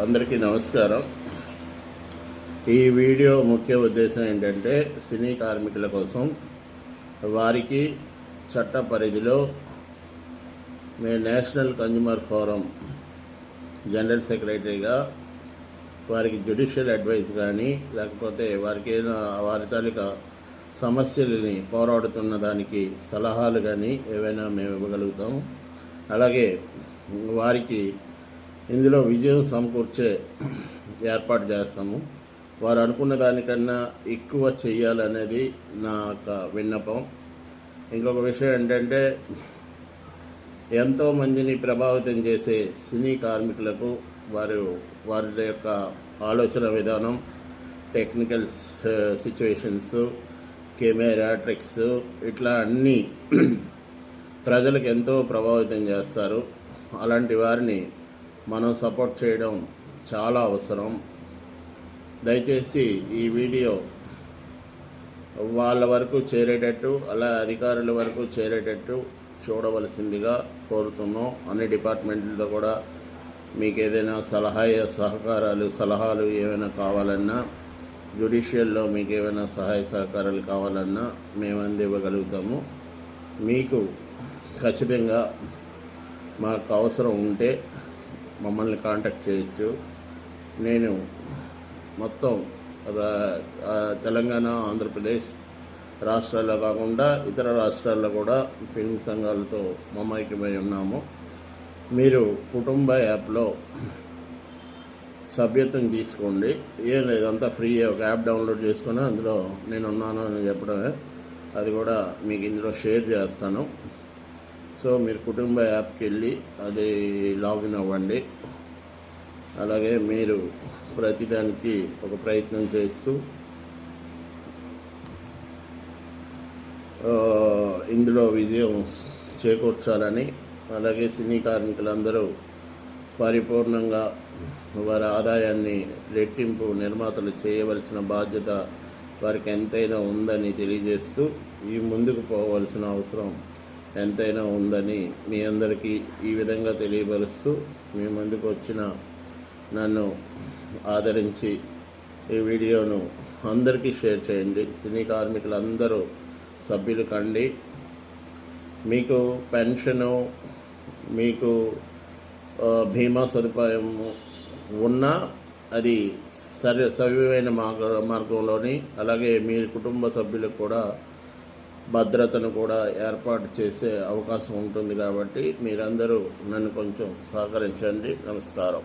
అందరికీ నమస్కారం. ఈ వీడియో ముఖ్య ఉద్దేశం ఏంటంటే సినీ కార్మికుల కోసం వారికి చట్ట పరిధిలో మే నేషనల్ కన్జ్యూమర్ ఫోరం జనరల్ సెక్రటరీగా వారికి జ్యుడిషియల్ అడ్వైస్ కానీ లేకపోతే వారికి ఏదైనా వారి తాలూకా సమస్యలని పోరాడుతున్న దానికి సలహాలు కానీ ఏవైనా మేము ఇవ్వగలుగుతాము. అలాగే వారికి ఇందులో విజయం సమకూర్చే ఏర్పాటు చేస్తాము. వారు అనుకున్న దానికన్నా ఎక్కువ చేయాలనేది నా యొక్క విన్నపం. ఇంకొక విషయం ఏంటంటే ఎంతో మందిని ప్రభావితం చేసే సినీ కార్మికులకు వారు వారి యొక్క ఆలోచన విధానం టెక్నికల్ సిచ్యువేషన్స్ కెమెరా ట్రిక్స్ ఇట్లా అన్నీ ప్రజలకు ఎంతో ప్రభావితం చేస్తారు. అలాంటి వారిని మనం సపోర్ట్ చేయడం చాలా అవసరం. దయచేసి ఈ వీడియో వాళ్ళ వరకు చేరేటట్టు అలా అధికారుల వరకు చేరేటట్టు చూడవలసిందిగా కోరుతున్నాం. అన్ని డిపార్ట్మెంట్లతో కూడా మీకు ఏదైనా సలహా సహకారాలు సలహాలు ఏమైనా కావాలన్నా జ్యుడిషియల్లో మీకు ఏమైనా సహాయ సహకారాలు కావాలన్నా మేము అందివ్వగలుగుతాము. మీకు ఖచ్చితంగా మాకు అవసరం ఉంటే మమ్మల్ని కాంటాక్ట్ చేయొచ్చు. నేను మొత్తం తెలంగాణ ఆంధ్రప్రదేశ్ రాష్ట్రాల్లో కాకుండా ఇతర రాష్ట్రాల్లో కూడా ఫిల్మ్ సంఘాలతో మమైక్యమై ఉన్నాము. మీరు కుటుంబ యాప్లో సభ్యత్వం తీసుకోండి. ఏం లేదు అంతా ఫ్రీ ఒక యాప్ డౌన్లోడ్ చేసుకొని అందులో నేను ఉన్నాను అని చెప్పడమే. అది కూడా మీకు ఇందులో షేర్ చేస్తాను. సో మీరు కుటుంబ యాప్కి వెళ్ళి అది లాగిన్ అవ్వండి. అలాగే మీరు ప్రతిదానికి ఒక ప్రయత్నం చేస్తూ ఇందులో విజయం చేకూర్చాలని అలాగే సినీ కార్మికులందరూ పరిపూర్ణంగా వారి ఆదాయాన్ని రెట్టింపు నిర్మాతలు చేయవలసిన బాధ్యత వారికి ఎంతైనా ఉందని తెలియజేస్తూ ఈ ముందుకు పోవలసిన అవసరం ఎంతైనా ఉందని మీ అందరికీ ఈ విధంగా తెలియపరుస్తూ మీ ముందుకు వచ్చిన నన్ను ఆదరించి ఈ వీడియోను అందరికీ షేర్ చేయండి. సినీ కార్మికులందరూ సభ్యులు కండి. మీకు పెన్షను మీకు బీమా సదుపాయము ఉన్నా అది సరి సవ్యమైన మార్గ మార్గంలోని అలాగే మీ కుటుంబ సభ్యులకు కూడా భద్రతను కూడా ఏర్పాటు చేసే అవకాశం ఉంటుంది కాబట్టి మీరందరూ నన్ను కొంచెం సహకరించండి. నమస్కారం.